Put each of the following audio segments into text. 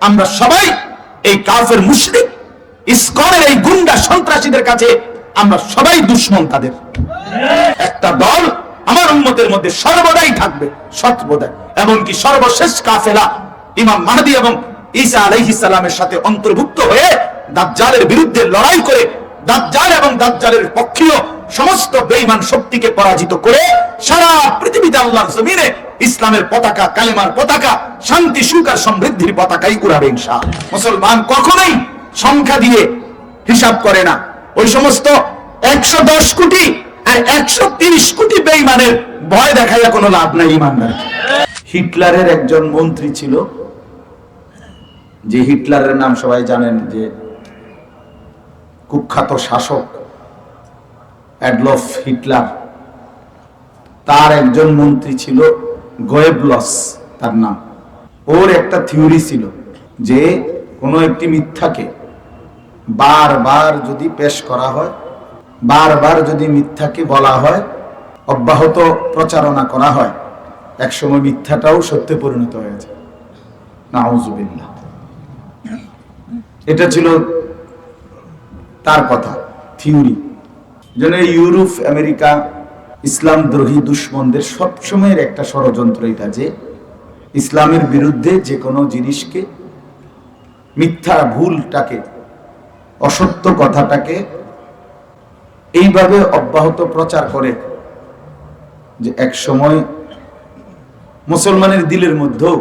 আমরা সবাই এই কাফের মুশরিক, ইসকনের এই গুন্ডা সন্ত্রাসীদের কাছে আমরা সবাই দুশ্মন তাদের। একটা দল আমার উম্মতের মধ্যে সর্বদাই থাকবে, সর্বদাই। এমনকি সর্বশেষ কাফেলা ইমাম মাহদি এবং ঈসা আলাইহিস সালামের সাথে অন্তর্ভুক্ত হয়ে দাজ্জালের বিরুদ্ধে লড়াই করে দাজ্জাল এবং দাজ্জালের পক্ষীয় সমস্ত বেঈমান শক্তিকে পরাজিত করে সারা পৃথিবীতে আল্লাহর জমিনে ইসলামের পতাকা, কালেমার পতাকা, শান্তি, সুখ আর সমৃদ্ধির পতাকাই উড়াবে ইনশাআল্লাহ। মুসলমান কখনোই সংখ্যা দিয়ে হিসাব করে না। ওই সমস্ত একশো দশ কোটি আর একশো তিরিশ কোটি বেইমানের ভয় দেখাইয়া কোনো লাভ নাই ইমানদার। হিটলারের একজন মন্ত্রী ছিল, যে হিটলারের নাম সবাই জানেন, যে কুখ্যাত শাসক অ্যাডলফ হিটলার। তার একজন মন্ত্রী ছিল গোয়েবলস তার নাম। ওর একটা থিওরি ছিল যে কোনো একটি মিথ্যাকে বারবার যদি পেশ করা হয়, বারবার যদি মিথ্যাকে বলা হয়, অব্যাহত প্রচারণা করা হয়, একসময় মিথ্যাটাও সত্যে পরিণত হয়েছে নাউজুবিল্লাহ। এটা ছিল তার কথা, থিওরি। যেন ইউরোপ, আমেরিকা ইসলাম দ্রোহী দুশ্মনদের সবসময়ের একটা ষড়যন্ত্র এটা যে ইসলামের বিরুদ্ধে যে কোনো জিনিসকে, মিথ্যা ভুলটাকে, অসত্য কথাটাকে এইভাবে অব্যাহত প্রচার করে যে এক সময় মুসলমানের দিলের মধ্যেও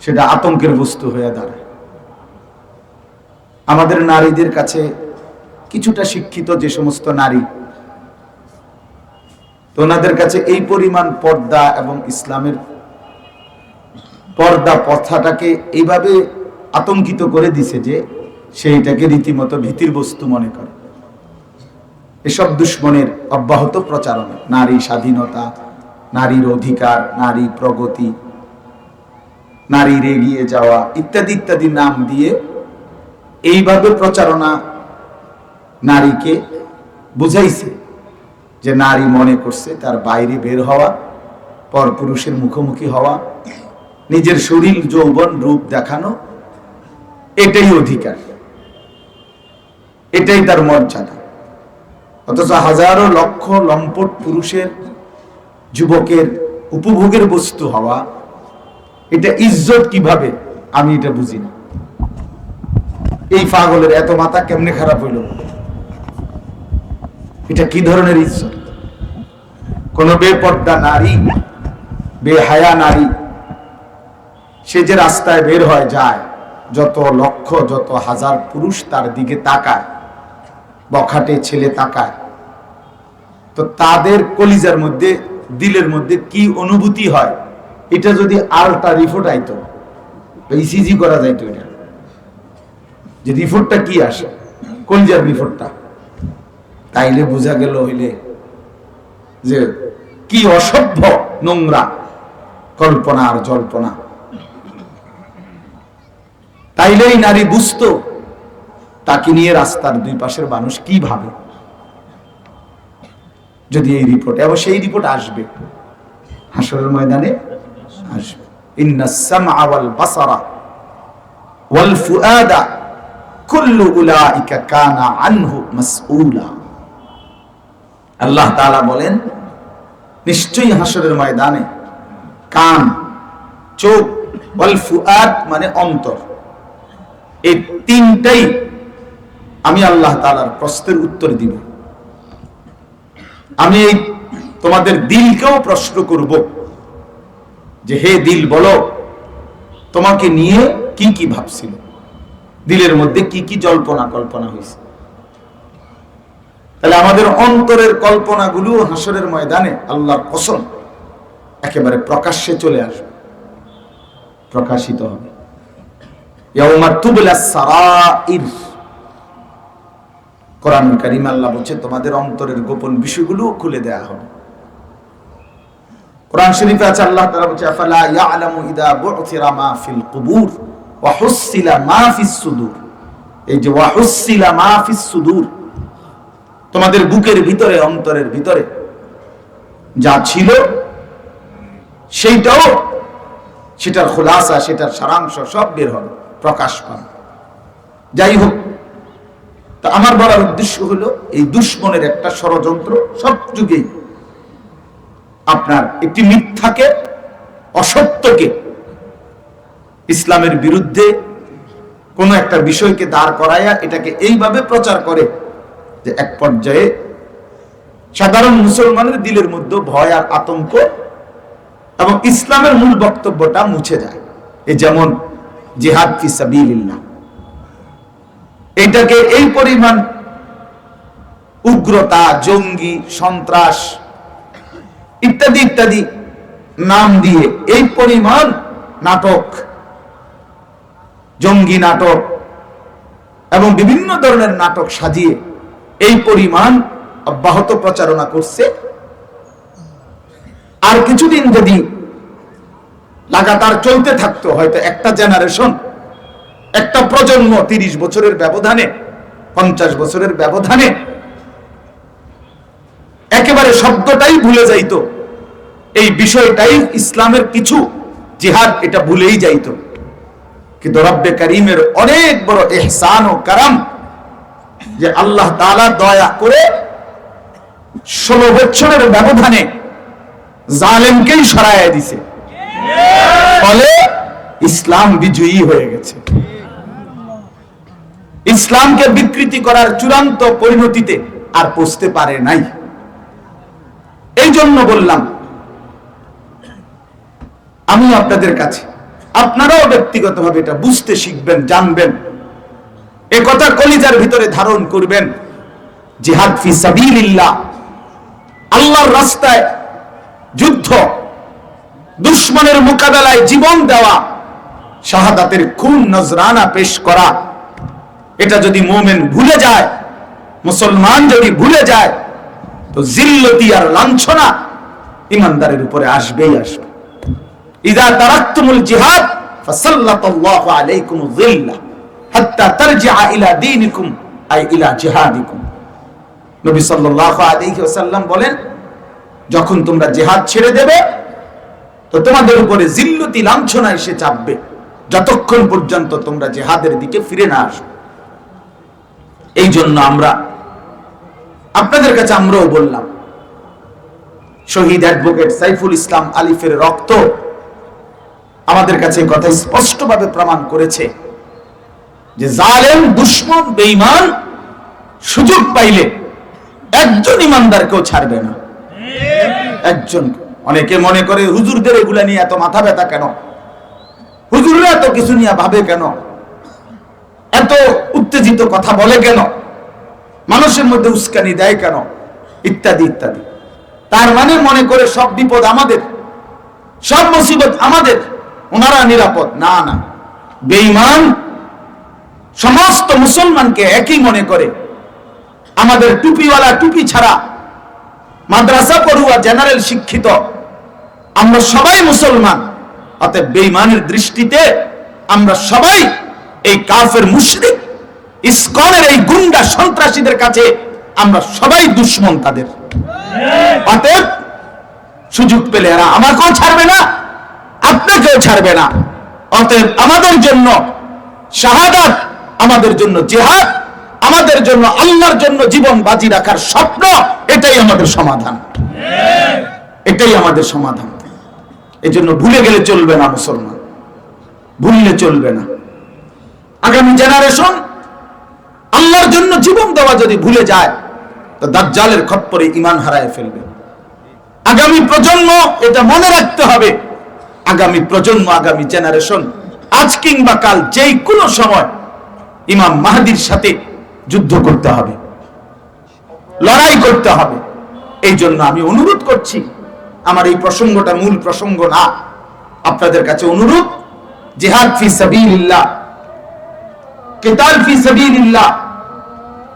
সেটা আতঙ্কের বস্তু হয়ে দাঁড়ায়। আমাদের নারীদের কাছে কিছুটা শিক্ষিত যে সমস্ত নারী তো ওনাদের কাছে এই পরিমাণ পর্দা এবং ইসলামের পর্দা প্রথাটাকে এইভাবে আতঙ্কিত করে দিছে যে সেইটাকে রীতিমতো ভীতির বস্তু মনে করে। এসব দুশ্মনের অব্যাহত প্রচারণা, নারী স্বাধীনতা, নারীর অধিকার, নারী প্রগতি, নারীর এগিয়ে যাওয়া ইত্যাদি ইত্যাদি নাম দিয়ে এইভাবে প্রচারণা নারীকে বুঝাইছে। যে নারী মনে করছে তার বাইরে বের হওয়া, পরপুরুষের মুখোমুখি হওয়া, নিজের শরীর, যৌবন, রূপ দেখানো, এটাই অধিকার। এটাই তার মর্যাদা। অথচ হাজারো লক্ষ লম্পট পুরুষের, যুবকের উপভোগের বস্তু হওয়া, এটা ইজ্জত কীভাবে? আমি এটা বুঝি না। এই পাগলের এত মাথা কেমনে খারাপ হইল? এটা কি ধরনের ইজ্জত? কোন বেপর্দা নারী, বেহায়া নারী, সে যে রাস্তায় বের হয় যায়, যত লক্ষ, যত হাজার পুরুষ তার দিকে তাকায়, বখাটে ছেলে তাকায়, তো তাদের কলিজার মধ্যে, দিলের মধ্যে কি অনুভূতি হয়? এটা যদি আলটা রিপোর্ট আইতো ইসিজি করা যাইতো এটা। যে রিপোর্টটা কি আসে? কলিজার রিপোর্টটা। তাইলে বোঝা গেল হইলে যে কি অসভ্য নোংরা কল্পনা আর জল্পনা। তাইলেই নারী বুঝতো তাকে নিয়ে রাস্তার দুই পাশের মানুষ কি ভাবে। যদি এই রিপোর্ট এবং সেই রিপোর্ট আসবে। হাসরের ময়দানে আসবে। কুল্লু উলাইকা কানা আনহু মাসউলা। আল্লাহ তাআলা বলেন, নিশ্চয়ই হাসরের ময়দানে কান, চোখ ওয়াল ফুআদ মানে অন্তর। এই তিনটাই আমি আল্লাহ তাআলার প্রশ্নের উত্তর দিব। আমি এই তোমাদের দিলকেও প্রশ্ন করব যে, হে দিল বলো, তোমাকে নিয়ে কি কি ভাবছিল? দিলের মধ্যে কি কি জল্পনা কল্পনা হয়েছে তাহলে আমাদের অন্তরের কল্পনাগুলো হাসরের ময়দানে আল্লাহর কসম একেবারে প্রকাশ্যে চলে আসবে। প্রকাশিত হবে। তোমাদের অন্তরের গোপন বিষয়গুলো খুলে দেয়া হবে। কোরআন শরীফে আছে, আল্লাহ বলছে ওয়া সুদূর। এই যে, ওয়া হুসিলা সুদূর তোমাদের বুকের ভিতরে, অন্তরের ভিতরে যা ছিল, সেইটাও সেটার খোলাসা, সেটার সারাংশ সব বের হবে, প্রকাশ পান যাই হোক, তা আমার বলার উদ্দেশ্য হলো, এই দুশ্মনের একটা ষড়যন্ত্র সব যুগেই আপনার একটি মিথ্যাকে, অসত্যকে ইসলামের বিরুদ্ধে কোনো একটা বিষয়কে দাঁড় করাইয়া এটাকে এইভাবে প্রচার করে যে এক পর্যায়ে সাধারণ মুসলমানের দিলের মধ্যে ভয় আর আতঙ্ক এবং ইসলামের মূল বক্তব্যটা মুছে যায়। এ যেমন জিহাদ ফি সাবিলিল্লাহ। এটাকে এই পরিমাণ উগ্রতা, জঙ্গি, সন্ত্রাস ইত্যাদি ইত্যাদি নাম দিয়ে এই পরিমাণ নাটক, জঙ্গি নাটক এবং বিভিন্ন ধরনের নাটক সাজিয়ে এই পরিমাণ অব্যাহত প্রচারণা করছে। আর কিছুদিন যদি লাগাতার চলতে থাকতো, হয়তো একটা জেনারেশন একটা প্রজন্ম তিরিশ বছরের ব্যবধানে, পঞ্চাশ বছরের ব্যবধানে, একেবারে শব্দটাই ভুলে যাইতো। এই বিষয়টাই ইসলামের কিছু জিহাদ এটা ভুলেই যাইতো। কিন্তু রব্বে করিমের অনেক বড় এহসান ও কারাম যে আল্লাহ তাআলা দয়া করে ষোলো বছরের ব্যবধানে জালেমকেই সরাইয়া দিছে। ফলে ইসলাম বিজয়ী হয়ে গেছে। ইসলামকে বিকৃতি করার চূড়ান্ত পরিণতিতে আর পৌঁছতে পারে নাই। এই জন্য বললাম, আমি আপনাদের কাছে, আপনারাও ব্যক্তিগতভাবে এটা বুঝতে শিখবেন, জানবেন। এ কথা কলিজার ভিতরে ধারণ করবেন। জিহাদ ফি সাবিলিল্লাহ। আল্লাহর রাস্তায় যুদ্ধ, দুশ্মনের মোকাবেলায় জীবন দেওয়া, শাহাদাতের খুন নজরানা পেশ করা। এটা যদি মোমেন ভুলে যায়, মুসলমান যদি ভুলে যায়, তো জিল্লতি আর লাঞ্ছনা ইমানদারের উপরে আসবেই আসবে। ইদা তারাক্তুমুল জিহাদ, ফাসাল্লাতাল্লাহু আলাইকুম যিল্লা বলেন, যখন তোমরা ছেড়ে দেবে, তো তোমাদের উপরে লাঞ্ছনা এসে চাপবে। যতক্ষণ পর্যন্ত তোমরা জিহাদের দিকে ফিরে না এই জন্য আমরা, আপনাদের কাছে আমরাও বললাম, শহীদ অ্যাডভোকেট সাইফুল ইসলাম আলিফের রক্ত আমাদের কাছে কথা স্পষ্টভাবে প্রমাণ করেছে। যে জালেম, দুশ্মন, বেঈমান সুযোগ পাইলে একজন ইমানদারকেও ছাড়বে না। একজন। অনেকে মনে করে, হুজুরদের এগুলা নিয়ে এত মাথা ব্যথা কেন? হুজুররা এত কিছু নিয়ে ভাবে কেন? এত উত্তেজিত কথা বলে কেন? মানুষের মধ্যে উস্কানি দেয় কেন? ইত্যাদি ইত্যাদি। তার মানে মনে করে, সব বিপদ আমাদের। সব মুসিবত আমাদের। ওনারা নিরাপদ। না না। বেঈমান সমস্ত মুসলমানকে একই মনে করে। আমাদের টুপিওয়ালা টুপি ছাড়া মাদ্রাসা পড়ুয়া জেনারেল শিক্ষিত, আমরা সবাই মুসলমান। অতএব বেঈমানের দৃষ্টিতে আমরা সবাই এই কাফের মুশরিক, ইসকনের এই গুন্ডা সন্ত্রাসীদের কাছে আমরা সবাই দুশ্মন তাদের। অতএব সুযোগ পেলে এরা আমাকেও ছাড়বে না, আপনাকেও ছাড়বে না। অতএব আমাদের জন্য শাহাদাত আমাদের জন্য জেহাদ, আমাদের জন্য আল্লাহর জন্য জীবন বাজি রাখার স্বপ্ন, এটাই আমাদের সমাধান। এটাই আমাদের সমাধান। এই জন্য ভুলে গেলে চলবে না মুসলমান। ভুললে চলবে না। আগামী জেনারেশন আল্লাহর জন্য জীবন দেওয়া যদি ভুলে যায়, তো দাজ্জালের খপ্পরে ইমান হারায় ফেলবে। আগামী প্রজন্ম এটা মনে রাখতে হবে। আগামী প্রজন্ম, আগামী জেনারেশন আজ কিংবা কাল যেই কোনো সময় ইমাম মাহাদির সাথে যুদ্ধ করতে হবে, লড়াই করতে হবে। এই জন্য আমি অনুরোধ করছি, আমার এই প্রসঙ্গটা মূল প্রসঙ্গ না, আপনাদের কাছে অনুরোধ, জেহাদ ফি সাবিলিল্লাহ, কেতাল ফি সাবিলিল্লাহ,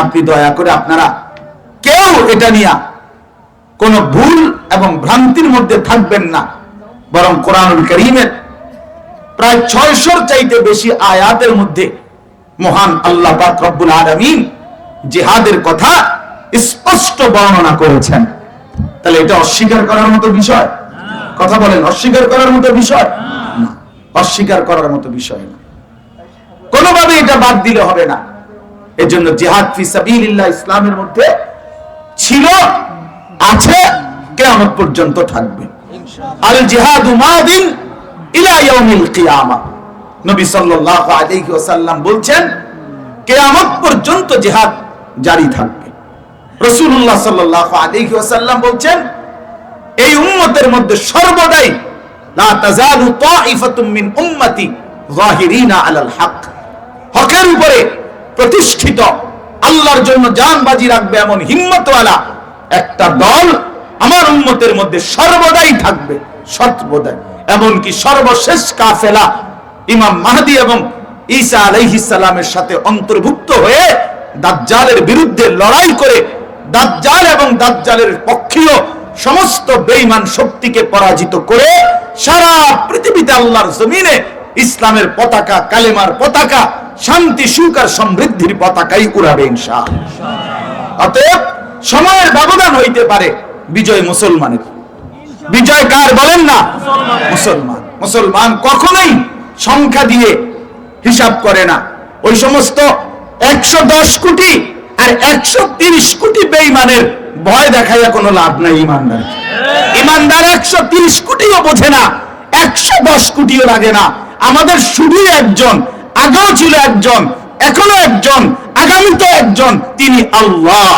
আপনি দয়া করে আপনারা কেউ এটা নিয়ে কোন ভুল এবং ভ্রান্তির মধ্যে থাকবেন না, বরং কোরআনুল করিমের প্রায় ছয়শোর চাইতে বেশি আয়াতের মধ্যে মহান আল্লাহ রব্বুল আলামিন জিহাদের কথা স্পষ্ট বর্ণনা করেছেন। তাহলে এটা অস্বীকার করার মতো বিষয়? কথা বলেন, অস্বীকার করার মতো বিষয়? অস্বীকার করার মতো বিষয় না। কোনোভাবে এটা বাদ দিলে হবে না। এজন্য জিহাদ ফি সাবিলিল্লাহ ইসলামের মধ্যে ছিল, আছে, কিয়ামত পর্যন্ত থাকবে। আল জিহাদু মাদিন ইলা কিয়ামা। নবী সাল্লাল্লাহু আলাইহি ওয়াসাল্লাম বলছেন, কিয়ামত পর্যন্ত জিহাদ জারি থাকবে। রাসূলুল্লাহ সাল্লাল্লাহু আলাইহি ওয়াসাল্লাম বলছেন, এই উম্মতের মধ্যে সর্বদাই লা তাজালু তাইফাতুম মিন উম্মতি যাহিরিনা আলাল হক। হকের উপরে প্রতিষ্ঠিত আল্লাহর জন্য জান বাজি রাখবে এমন হিম্মতওয়ালা একটা দল আমার উম্মতের মধ্যে সর্বদাই থাকবে, সর্বদাই। এমনকি সর্বশেষ কাফেলা ইমাম মাহাদি এবং ঈসা আলাইহিস সালামের সাথে অন্তর্ভুক্ত হয়ে দাজ্জালের বিরুদ্ধে লড়াই করে দাজ্জাল এবং দাজ্জালের পক্ষীয় সমস্ত বেঈমান শক্তিকে পরাজিত করে সারা পৃথিবীতে আল্লাহর জমিনে ইসলামের পতাকা, কালেমার পতাকা, শান্তি, সুখ আর সমৃদ্ধির পতাকাই উড়াবে ইনশাআল্লাহ। অতএব সময়ের ব্যবধান হইতে পারে বিজয় মুসলমানের। বিজয় কার বলেন না? মুসলমান। মুসলমান কখনোই সংখ্যা দিয়ে হিসাব করে না। ওই সমস্ত একশো দশ কোটি আর একশো কোটি বেইমানের ভয় দেখাইয়া কোনো লাভ নাই ইমানদার। ইমানদার একশো কোটিও বোঝে না, একশো দশ কোটিও লাগে না। আমাদের শুধু একজন, আগেও ছিল একজন, এখনও একজন আগামীতে একজন, তিনি আল্লাহ।